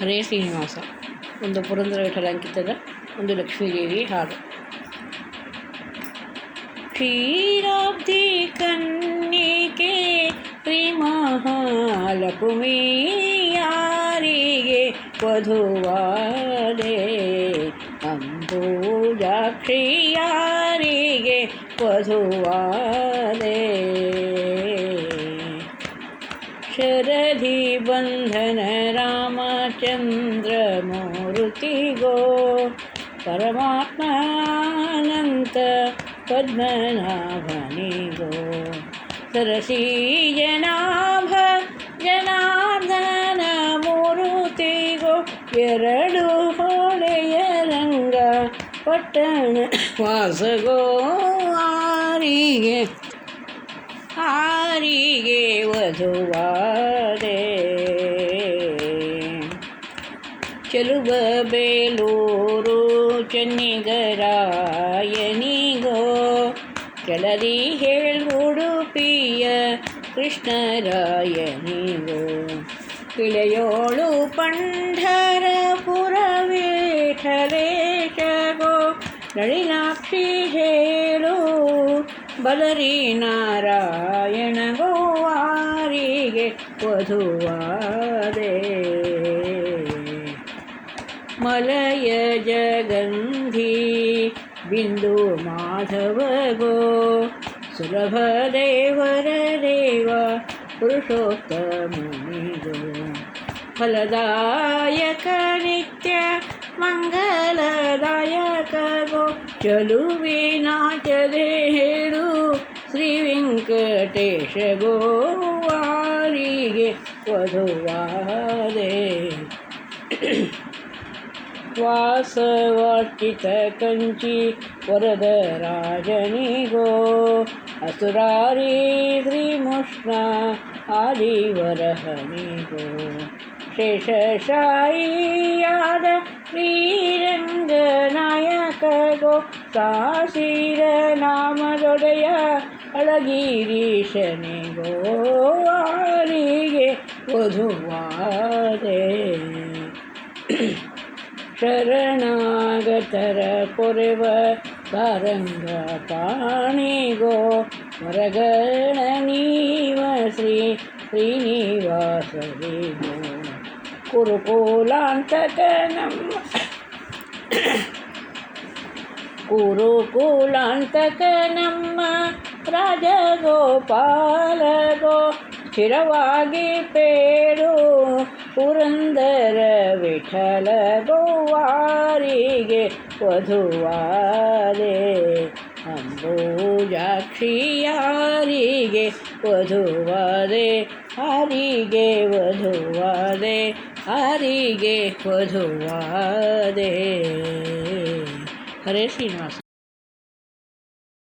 ಹರೇ ಶ್ರೀನಿವಾಸ ಒಂದು ಪುರಂದರ ವಿಠಲ ಅಂಕಿತದ ಒಂದು ಲಕ್ಷ್ಮೀದೇವಿ ಹಾಡು ಕ್ಷೀರಾಬ್ಧಿ ಕನ್ನಿಕೆ ಶ್ರೀ ಮಹಾಲಕ್ಷ್ಮಿ ಯಾರಿಗೆ ವಧುವಾದೆ ಅಂಬೂಜಾಕ್ಷಿ ಯಾರಿಗೆ ವಧುವಾದೆ ಶರಧಿ ಬಂಧನ ರಾಮಚಂದ್ರ ಮೂರುತಿಗೋ ಪರಮಾತ್ಮಾನಂತ ಪದ್ಮನಾಭನಿಗೋ. ಸರಸಿ ಜನಾಭ ಜನಾರ್ದನ ಮೂರುತಿಗೋ, ಎರಡು ಹೊಳೆಯ ರಂಗ ಪಟ್ಟಣ ವಾಸಗೋ. ಆರಿಗೆ ಆರಿಗೆ ವಧುವಾದೆ ಚೆಲುವ ಬೇಲೂರು ಚೆನ್ನಿಗರಾಯನಿಗೋ. ಕೆಳದಿ ಹೇಳುಡುಪಿಯ ಕೃಷ್ಣರಾಯನಿಗೋ. ಇಳೆಯೋಳು ಪಂಢರಪುರವೇಠಲೇಶಗೋ ನಳಿನಾಕ್ಷಿ ಹೇಳು ಬಲರಿ ನಾರಾಯಣ ಗೋವಾರಿಗೆ ವಧುವಾದೆ. ಮಲಯ ಜಗಂಧಿ, ಬಿಂದು ಮಾಧವಗೋ ಸುಲಭ ದೇವರ ದೇವ, ಪುರುಷೋತ್ತಮನಿಗೋ. ಫಲದಾಯಕ ನಿತ್ಯ ಮಂಗಲದಾಯಕ ಗೋ. ಚಲು ಹೇಳು, ಶ್ರೀ ವೆಂಕಟೇಶ ಗೋವಾರಿಗೆ ವಧುವಾದೆ ವಾಸವಾರ್ಚಿತ ಕಂಚಿ ವರದ ರಾಜನಿಗೋ ಅಸುರಾರಿ ಶ್ರೀಮುಷ್ಣ ಆದಿವರಹನಿಗೋ. ಶೇಷಶಾಯಿಯಾದ ಶ್ರೀರಂಗನಾಯಕಗೋ ಸಾಸಿರ ನಾಮದೊಡೆಯ ಅಳಗಿರೀಶನಿಗೋ ಆರಿಗೆ ವಧುವಾದೆ. ಶರಣಾಗತರ ಕೊರೆವ ಸಾರಂಗ ಪಾಣಿಗೋ ಹೊರಗಣ ನೀವ ಶ್ರೀ ಶ್ರೀನಿವಾಸರಿಗೋ ಕುರುಕುಲಾಂತಕ ನಮ್ಮ ಕುರುಕುಲಾಂತಕ ನಮ್ಮ ರಾಜಗೋಪಾಲಗೋ ಸ್ಥಿರವಾಗಿ ಪೇರು ಪುರಂದರ ವಿಠಲ ಗೋವಾರಿಗೆ ವಧುವಾದೆ ಅಂಬೂಜಾಕ್ಷಿಯಾರಿಗೆ ವಧುವಾದೆ ಹರಿಗೆ ವಧುವಾದೆ ಹರಿಗೆ ವಧುವಾದೆ ಹರೇ ಶ್ರೀನಿವಾಸ